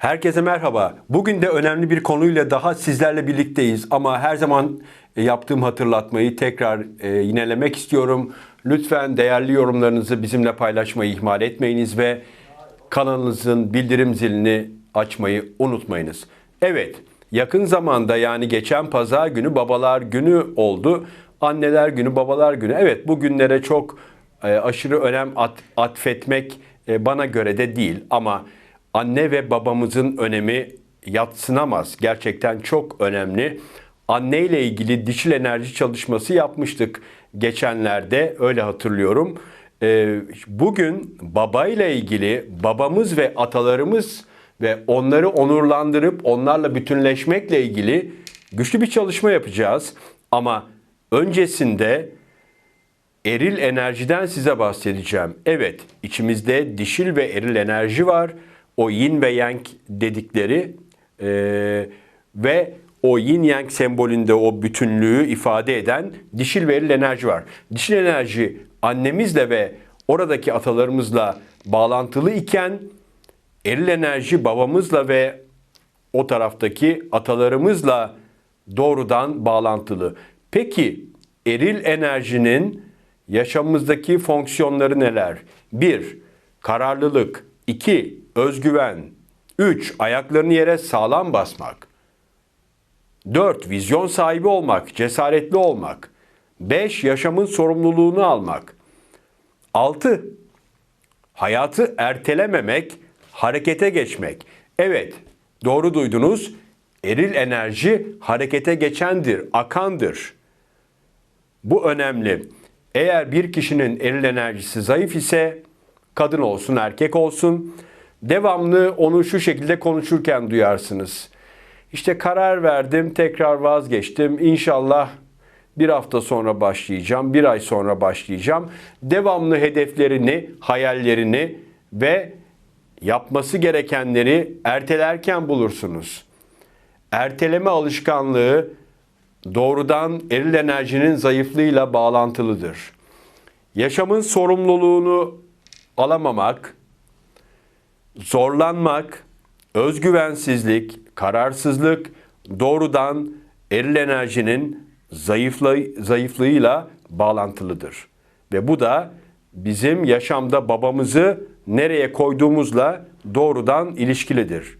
Herkese merhaba. Bugün de önemli bir konuyla daha sizlerle birlikteyiz ama her zaman e, yaptığım hatırlatmayı tekrar e, yinelemek istiyorum. Lütfen değerli yorumlarınızı bizimle paylaşmayı ihmal etmeyiniz ve kanalınızın bildirim zilini açmayı unutmayınız. Evet, yakın zamanda yani geçen pazar günü babalar günü oldu. Anneler günü, babalar günü. Evet bu günlere çok e, aşırı önem at, atfetmek e, bana göre de değil ama anne ve babamızın önemi yatsınamaz. Gerçekten çok önemli. Anne ile ilgili dişil enerji çalışması yapmıştık geçenlerde öyle hatırlıyorum. Ee, bugün baba ile ilgili babamız ve atalarımız ve onları onurlandırıp onlarla bütünleşmekle ilgili güçlü bir çalışma yapacağız. Ama öncesinde eril enerjiden size bahsedeceğim. Evet, içimizde dişil ve eril enerji var. O yin ve yang dedikleri eee, ve o yin yang sembolünde o bütünlüğü ifade eden dişil ve eril enerji var. Dişil enerji annemizle ve oradaki atalarımızla bağlantılı iken eril enerji babamızla ve o taraftaki atalarımızla doğrudan bağlantılı. Peki eril enerjinin yaşamımızdaki fonksiyonları neler? 1. Kararlılık 2. Özgüven 3. Ayaklarını yere sağlam basmak 4. Vizyon sahibi olmak, cesaretli olmak 5. Yaşamın sorumluluğunu almak 6. Hayatı ertelememek, harekete geçmek. Evet, doğru duydunuz. Eril enerji harekete geçendir, akandır. Bu önemli. Eğer bir kişinin eril enerjisi zayıf ise kadın olsun erkek olsun devamlı onu şu şekilde konuşurken duyarsınız. İşte karar verdim tekrar vazgeçtim İnşallah bir hafta sonra başlayacağım, bir ay sonra başlayacağım. Devamlı hedeflerini, hayallerini ve yapması gerekenleri ertelerken bulursunuz. Erteleme alışkanlığı doğrudan eril enerjinin zayıflığıyla bağlantılıdır. Yaşamın sorumluluğunu alamamak, zorlanmak, özgüvensizlik, kararsızlık doğrudan eril enerjinin zayıflığı, zayıflığıyla bağlantılıdır. Ve bu da bizim yaşamda babamızı nereye koyduğumuzla doğrudan ilişkilidir.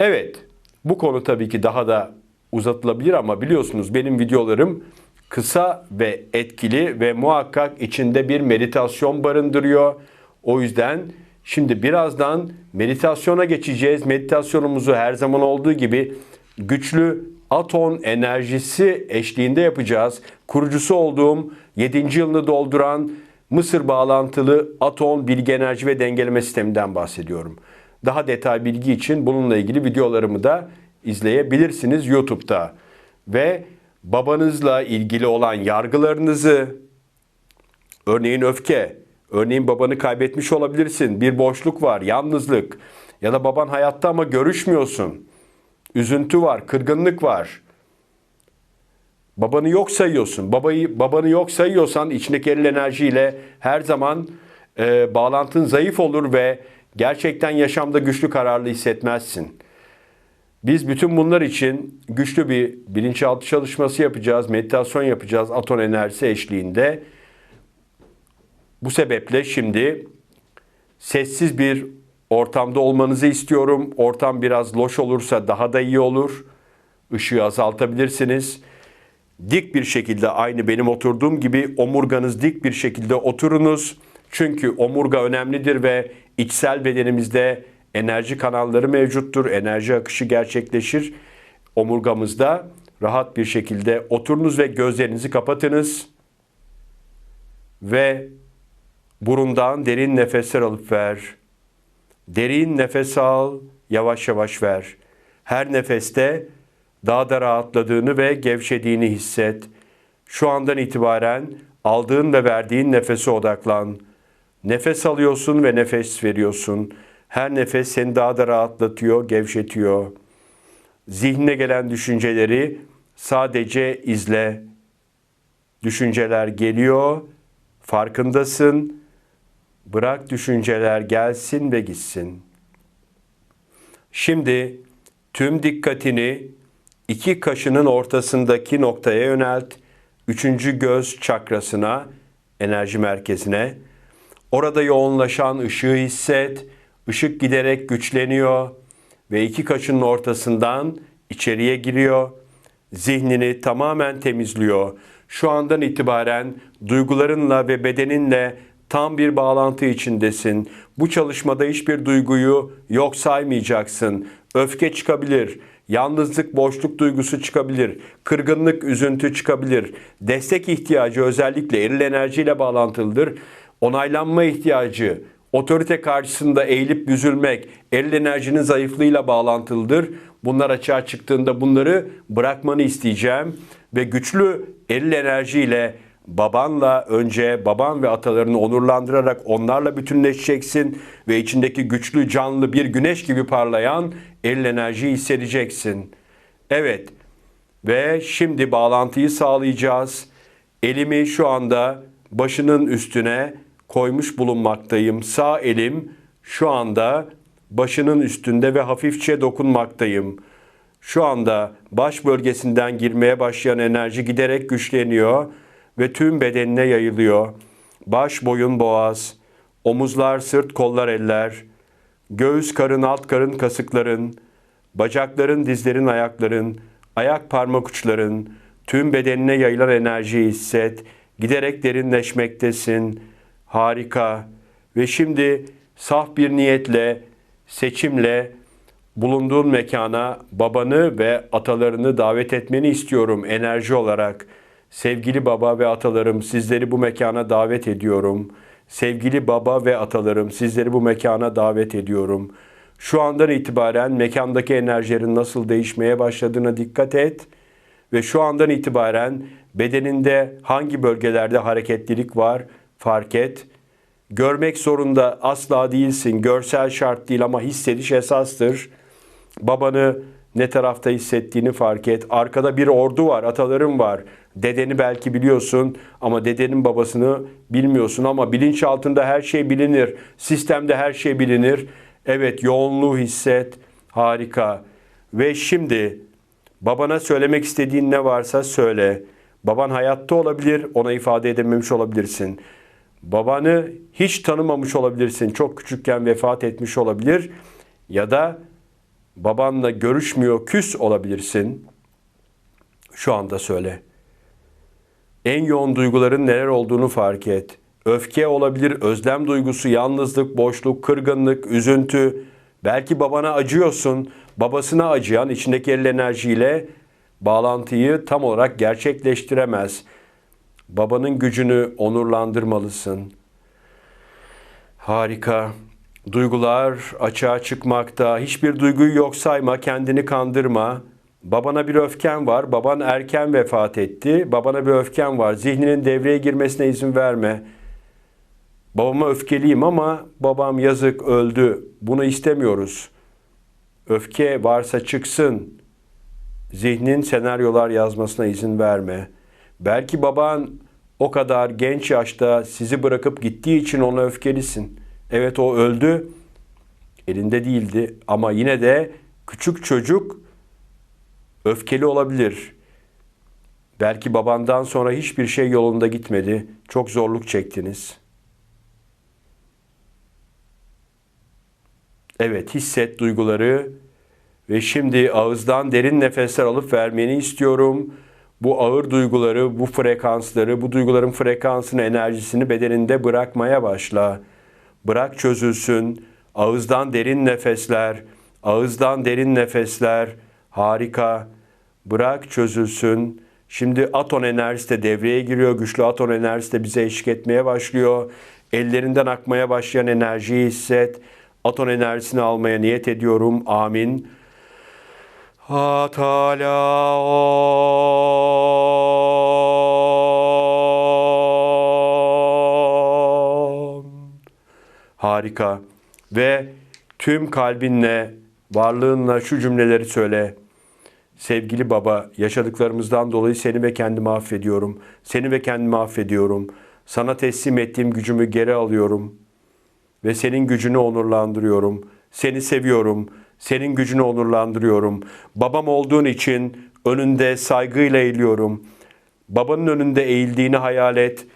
Evet, bu konu tabii ki daha da uzatılabilir ama biliyorsunuz benim videolarım kısa ve etkili ve muhakkak içinde bir meditasyon barındırıyor. O yüzden şimdi birazdan meditasyona geçeceğiz. Meditasyonumuzu her zaman olduğu gibi güçlü aton enerjisi eşliğinde yapacağız. Kurucusu olduğum 7. yılını dolduran Mısır bağlantılı aton bilgi enerji ve dengeleme sisteminden bahsediyorum. Daha detay bilgi için bununla ilgili videolarımı da izleyebilirsiniz YouTube'da. Ve babanızla ilgili olan yargılarınızı, örneğin öfke, örneğin babanı kaybetmiş olabilirsin, bir boşluk var, yalnızlık ya da baban hayatta ama görüşmüyorsun. Üzüntü var, kırgınlık var. Babanı yok sayıyorsun. Babayı babanı yok sayıyorsan içindeki eril enerjiyle her zaman e, bağlantın zayıf olur ve gerçekten yaşamda güçlü kararlı hissetmezsin. Biz bütün bunlar için güçlü bir bilinçaltı çalışması yapacağız, meditasyon yapacağız aton enerjisi eşliğinde. Bu sebeple şimdi sessiz bir ortamda olmanızı istiyorum. Ortam biraz loş olursa daha da iyi olur. Işığı azaltabilirsiniz. Dik bir şekilde aynı benim oturduğum gibi omurganız dik bir şekilde oturunuz. Çünkü omurga önemlidir ve içsel bedenimizde enerji kanalları mevcuttur. Enerji akışı gerçekleşir. Omurgamızda rahat bir şekilde oturunuz ve gözlerinizi kapatınız. Ve burundan derin nefesler alıp ver. Derin nefes al, yavaş yavaş ver. Her nefeste daha da rahatladığını ve gevşediğini hisset. Şu andan itibaren aldığın ve verdiğin nefese odaklan. Nefes alıyorsun ve nefes veriyorsun. Her nefes seni daha da rahatlatıyor, gevşetiyor. Zihnine gelen düşünceleri sadece izle. Düşünceler geliyor, farkındasın. Bırak düşünceler gelsin ve gitsin. Şimdi tüm dikkatini iki kaşının ortasındaki noktaya yönelt. Üçüncü göz çakrasına, enerji merkezine. Orada yoğunlaşan ışığı hisset. Işık giderek güçleniyor ve iki kaşının ortasından içeriye giriyor. Zihnini tamamen temizliyor. Şu andan itibaren duygularınla ve bedeninle tam bir bağlantı içindesin. Bu çalışmada hiçbir duyguyu yok saymayacaksın. Öfke çıkabilir, yalnızlık, boşluk duygusu çıkabilir, kırgınlık, üzüntü çıkabilir. Destek ihtiyacı özellikle eril enerjiyle bağlantılıdır. Onaylanma ihtiyacı, otorite karşısında eğilip büzülmek, eril enerjinin zayıflığıyla bağlantılıdır. Bunlar açığa çıktığında bunları bırakmanı isteyeceğim ve güçlü eril enerjiyle babanla önce baban ve atalarını onurlandırarak onlarla bütünleşeceksin ve içindeki güçlü canlı bir güneş gibi parlayan eril enerjiyi hissedeceksin. Evet ve şimdi bağlantıyı sağlayacağız. Elimi şu anda başının üstüne koymuş bulunmaktayım. Sağ elim şu anda başının üstünde ve hafifçe dokunmaktayım. Şu anda baş bölgesinden girmeye başlayan enerji giderek güçleniyor ve tüm bedenine yayılıyor. Baş, boyun, boğaz, omuzlar, sırt, kollar, eller, göğüs, karın, alt karın, kasıkların, bacakların, dizlerin, ayakların, ayak parmak uçların, tüm bedenine yayılan enerjiyi hisset. Giderek derinleşmektesin. Harika. Ve şimdi saf bir niyetle, seçimle bulunduğun mekana babanı ve atalarını davet etmeni istiyorum enerji olarak. Sevgili baba ve atalarım sizleri bu mekana davet ediyorum. Sevgili baba ve atalarım sizleri bu mekana davet ediyorum. Şu andan itibaren mekandaki enerjilerin nasıl değişmeye başladığına dikkat et ve şu andan itibaren bedeninde hangi bölgelerde hareketlilik var fark et. Görmek zorunda asla değilsin. Görsel şart değil ama hissediş esastır. Babanı ne tarafta hissettiğini fark et. Arkada bir ordu var, ataların var. Dedeni belki biliyorsun ama dedenin babasını bilmiyorsun ama bilinç altında her şey bilinir. Sistemde her şey bilinir. Evet yoğunluğu hisset. Harika. Ve şimdi babana söylemek istediğin ne varsa söyle. Baban hayatta olabilir, ona ifade edememiş olabilirsin. Babanı hiç tanımamış olabilirsin. Çok küçükken vefat etmiş olabilir ya da babanla görüşmüyor, küs olabilirsin. Şu anda söyle. En yoğun duyguların neler olduğunu fark et. Öfke olabilir, özlem duygusu, yalnızlık, boşluk, kırgınlık, üzüntü. Belki babana acıyorsun. Babasına acıyan içindeki el enerjiyle bağlantıyı tam olarak gerçekleştiremez. Babanın gücünü onurlandırmalısın. Harika. Duygular açığa çıkmakta. Hiçbir duyguyu yok sayma, kendini kandırma. Babana bir öfken var. Baban erken vefat etti. Babana bir öfken var. Zihninin devreye girmesine izin verme. Babama öfkeliyim ama babam yazık öldü. Bunu istemiyoruz. Öfke varsa çıksın. Zihnin senaryolar yazmasına izin verme. Belki baban o kadar genç yaşta sizi bırakıp gittiği için ona öfkelisin. Evet o öldü. Elinde değildi ama yine de küçük çocuk öfkeli olabilir. Belki babandan sonra hiçbir şey yolunda gitmedi. Çok zorluk çektiniz. Evet, hisset duyguları ve şimdi ağızdan derin nefesler alıp vermeni istiyorum. Bu ağır duyguları, bu frekansları, bu duyguların frekansını, enerjisini bedeninde bırakmaya başla. Bırak çözülsün. Ağızdan derin nefesler, ağızdan derin nefesler. Harika. Bırak çözülsün. Şimdi aton enerjisi de devreye giriyor. Güçlü aton enerjisi de bize eşlik etmeye başlıyor. Ellerinden akmaya başlayan enerjiyi hisset. Aton enerjisini almaya niyet ediyorum. Amin. Atalaon. Harika. Ve tüm kalbinle, varlığınla şu cümleleri söyle. Sevgili baba, yaşadıklarımızdan dolayı seni ve kendimi affediyorum. Seni ve kendimi affediyorum. Sana teslim ettiğim gücümü geri alıyorum ve senin gücünü onurlandırıyorum. Seni seviyorum. Senin gücünü onurlandırıyorum. Babam olduğun için önünde saygıyla eğiliyorum. Babanın önünde eğildiğini hayal et.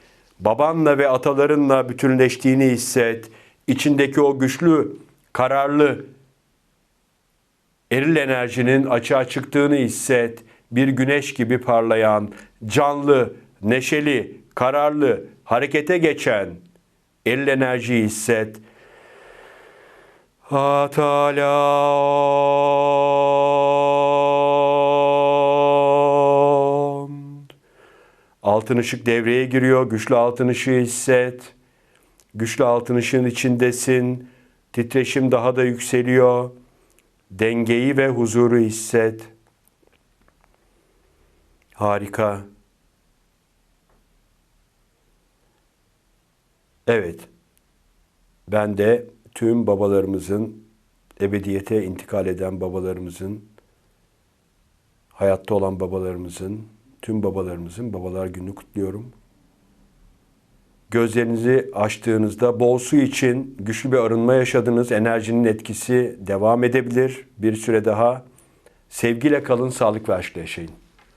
Babanla ve atalarınla bütünleştiğini hisset. İçindeki o güçlü, kararlı, eril enerjinin açığa çıktığını hisset. Bir güneş gibi parlayan, canlı, neşeli, kararlı, harekete geçen eril enerjiyi hisset. Atalam. Altın ışık devreye giriyor. Güçlü altın ışığı hisset. Güçlü altın ışığın içindesin. Titreşim daha da yükseliyor. Dengeyi ve huzuru hisset. Harika. Evet. Ben de tüm babalarımızın, ebediyete intikal eden babalarımızın, hayatta olan babalarımızın, tüm babalarımızın babalar gününü kutluyorum. Gözlerinizi açtığınızda bol su için güçlü bir arınma yaşadınız. Enerjinin etkisi devam edebilir bir süre daha. Sevgiyle kalın, sağlık ve aşkla yaşayın.